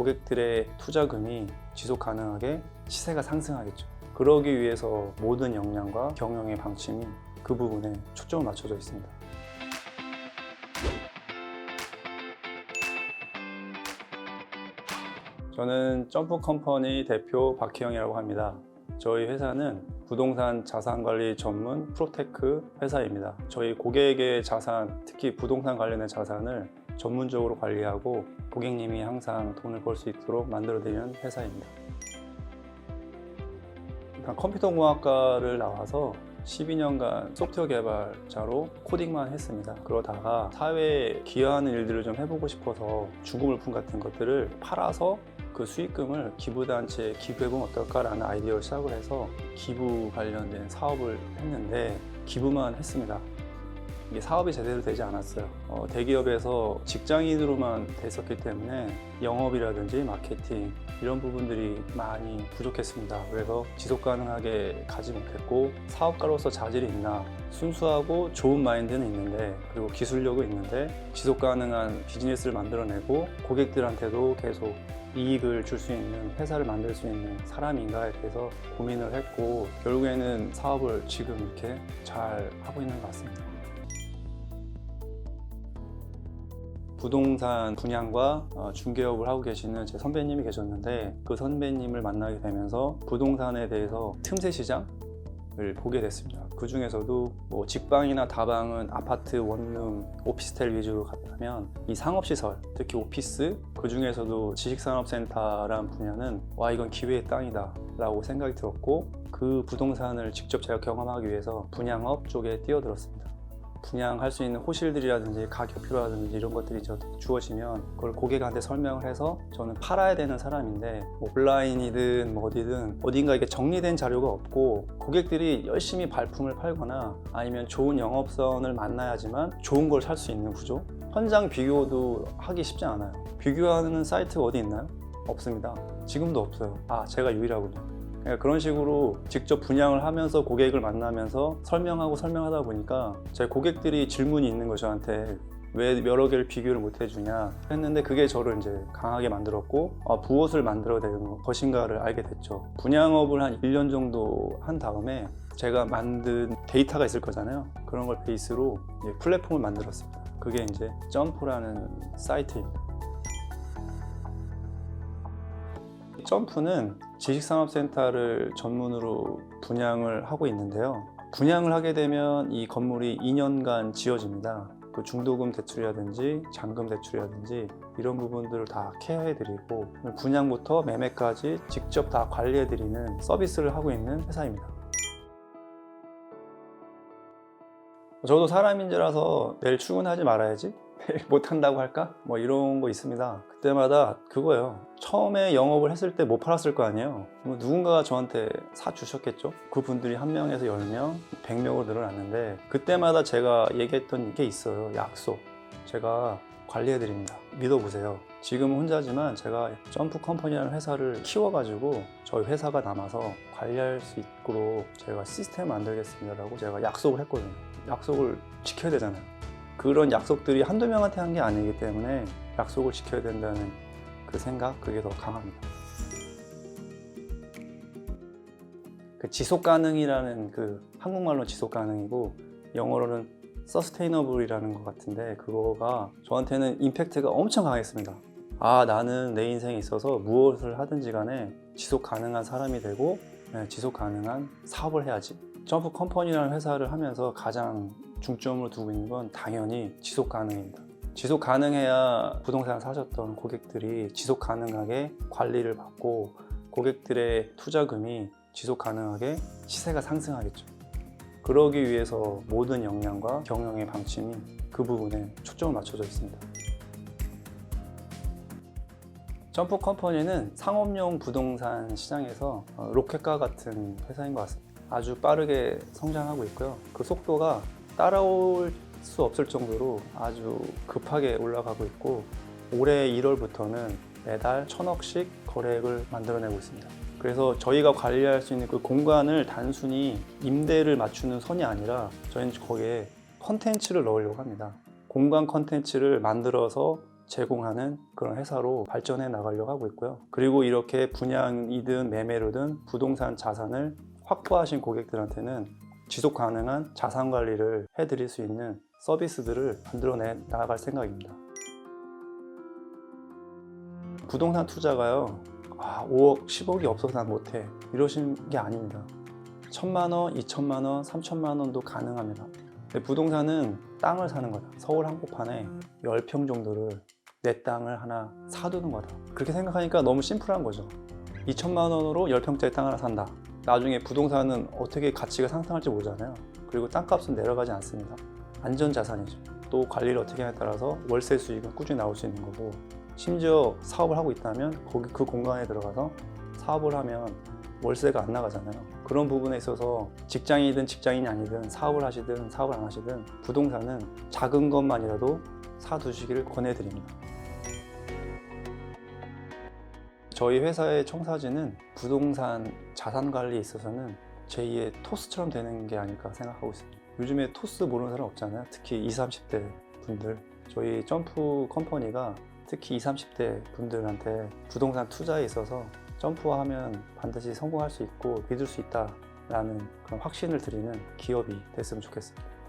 고객들의 투자금이 지속 가능하게 시세가 상승하겠죠. 그러기 위해서 모든 역량과 경영의 방침이 그 부분에 초점을 맞춰져 있습니다. 저는 점프 컴퍼니 대표 박희영이라고 합니다. 저희 회사는 부동산 자산 관리 전문 프로테크 회사입니다. 저희 고객의 자산, 특히 부동산 관련된 자산을 전문적으로 관리하고 고객님이 항상 돈을 벌 수 있도록 만들어드리는 회사입니다. 일단 컴퓨터공학과를 나와서 12년간 소프트웨어 개발자로 코딩만 했습니다. 그러다가 사회에 기여하는 일들을 좀 해보고 싶어서 중고물품 같은 것들을 팔아서 그 수익금을 기부단체에 기부해보면 어떨까라는 아이디어를 시작을 해서 기부 관련된 사업을 했는데 기부만 했습니다. 사업이 제대로 되지 않았어요. 어, 대기업에서 직장인으로만 됐었기 때문에 영업이라든지 마케팅 이런 부분들이 많이 부족했습니다. 그래서 지속 가능하게 가지 못했고 사업가로서 자질이 있나 순수하고 좋은 마인드는 있는데 그리고 기술력은 있는데 지속 가능한 비즈니스를 만들어내고 고객들한테도 계속 이익을 줄 수 있는 회사를 만들 수 있는 사람인가에 대해서 고민을 했고 결국에는 사업을 지금 이렇게 잘 하고 있는 것 같습니다. 부동산 분양과 어, 중개업을 하고 계시는 제 선배님이 계셨는데 그 선배님을 만나게 되면서 부동산에 대해서 틈새 시장 을 보게 됐습니다. 그 중에서도 뭐 직방이나 다방은 아파트, 원룸, 오피스텔 위주로 갔다면 이 상업시설, 특히 오피스, 그 중에서도 지식산업센터라는 분야는 와 이건 기회의 땅이다 라고 생각이 들었고 그 부동산을 직접 제가 경험하기 위해서 분양업 쪽에 뛰어들었습니다. 분양할 수 있는 호실들이라든지 가격표라든지 이런 것들이 저 주어지면 그걸 고객한테 설명을 해서 저는 팔아야 되는 사람인데 뭐 온라인이든 뭐 어디든 어딘가 이게 정리된 자료가 없고 고객들이 열심히 발품을 팔거나 아니면 좋은 영업선을 만나야지만 좋은 걸 살 수 있는 구조? 현장 비교도 하기 쉽지 않아요. 비교하는 사이트가 어디 있나요? 없습니다. 지금도 없어요. 아 제가 유일하군요 그러니까 그런 식으로 직접 분양을 하면서 고객을 만나면서 설명하고 설명하다 보니까 제 고객들이 질문이 있는 거 저한테 왜 여러 개를 비교를 못 해주냐 했는데 그게 저를 이제 강하게 만들었고 아, 부엇을 만들어야 되는 것인가를 알게 됐죠. 분양업을 한 1년 정도 한 다음에 제가 만든 데이터가 있을 거잖아요. 그런 걸 베이스로 플랫폼을 만들었습니다. 그게 이제 점프라는 사이트입니다 점프는 지식산업센터를 전문으로 분양을 하고 있는데요. 분양을 하게 되면 이 건물이 2년간 지어집니다. 그 중도금 대출이라든지 잔금 대출이라든지 이런 부분들을 다 케어해드리고 분양부터 매매까지 직접 다 관리해드리는 서비스를 하고 있는 회사입니다. 저도 사람인지라서 내일 출근하지 말아야지 못한다고 할까? 뭐 이런 거 있습니다. 그때마다 그거예요. 처음에 영업을 했을 때 못 팔았을 거 아니에요. 뭐 누군가가 저한테 사 주셨겠죠. 그 분들이 한 명에서 열 명, 백 명으로 늘어났는데 그때마다 제가 얘기했던 게 있어요. 약속. 제가 관리해드립니다. 믿어보세요. 지금은 혼자지만 제가 점프 컴퍼니라는 회사를 키워가지고 저희 회사가 남아서 관리할 수 있도록 제가 시스템 만들겠습니다라고 제가 약속을 했거든요. 약속을 지켜야 되잖아요. 그런 약속들이 한두 명한테 한 게 아니기 때문에 약속을 지켜야 된다는 그 생각, 그게 더 강합니다. 그 지속 가능이라는 그 한국말로 지속 가능이고 영어로는 서스테이너블이라는 것 같은데 그거가 저한테는 임팩트가 엄청 강했습니다. 아 나는 내 인생에 있어서 무엇을 하든지 간에 지속 가능한 사람이 되고 네, 지속 가능한 사업을 해야지. 점프 컴퍼니라는 회사를 하면서 가장 중점으로 두고 있는 건 당연히 지속 가능입니다. 지속 가능해야 부동산 사셨던 고객들이 지속 가능하게 관리를 받고 고객들의 투자금이 지속 가능하게 시세가 상승하겠죠. 그러기 위해서 모든 역량과 경영의 방침이 그 부분에 초점을 맞춰져 있습니다. 점프 컴퍼니는 상업용 부동산 시장에서 어, 로켓과 같은 회사인 것 같습니다. 아주 빠르게 성장하고 있고요. 그 속도가 따라올 수 없을 정도로 아주 급하게 올라가고 있고 올해 1월부터는 매달 천억씩 거래액을 만들어내고 있습니다. 그래서 저희가 관리할 수 있는 그 공간을 단순히 임대를 맞추는 선이 아니라 저희는 거기에 컨텐츠를 넣으려고 합니다. 공간 컨텐츠를 만들어서 제공하는 그런 회사로 발전해 나가려고 하고 있고요. 그리고 이렇게 분양이든 매매로든 부동산 자산을 확보하신 고객들한테는 지속 가능한 자산 관리를 해드릴 수 있는 서비스들을 만들어내 나갈 생각입니다. 부동산 투자가요, 아, 5억, 10억이 없어서 난 못해. 이러시는 게 아닙니다. 천만 원, 이천만 원, 삼천만 원도 가능합니다. 부동산은 땅을 사는 거다. 서울 한복판에 10평 정도를 내 땅을 하나 사두는 거다. 그렇게 생각하니까 너무 심플한 거죠. 2천만 원으로 10평짜리 땅 하나 산다. 나중에 부동산은 어떻게 가치가 상승할지 모르잖아요. 그리고 땅값은 내려가지 않습니다. 안전자산이죠. 또 관리를 어떻게 하냐에 따라서 월세 수익은 꾸준히 나올 수 있는 거고 심지어 사업을 하고 있다면 거기 그 공간에 들어가서 사업을 하면 월세가 안 나가잖아요. 그런 부분에 있어서 직장이든 직장인이 아니든 사업을 하시든 사업을 안 하시든 부동산은 작은 것만이라도 사두시기를 권해드립니다. 저희 회사의 청사진은 부동산 자산 관리에 있어서는 제2의 토스처럼 되는 게 아닐까 생각하고 있습니다. 요즘에 토스 모르는 사람 없잖아요. 특히 20, 30대 분들. 저희 점프 컴퍼니가 특히 20, 30대 분들한테 부동산 투자에 있어서 점프하면 반드시 성공할 수 있고 믿을 수 있다라는 그런 확신을 드리는 기업이 됐으면 좋겠습니다.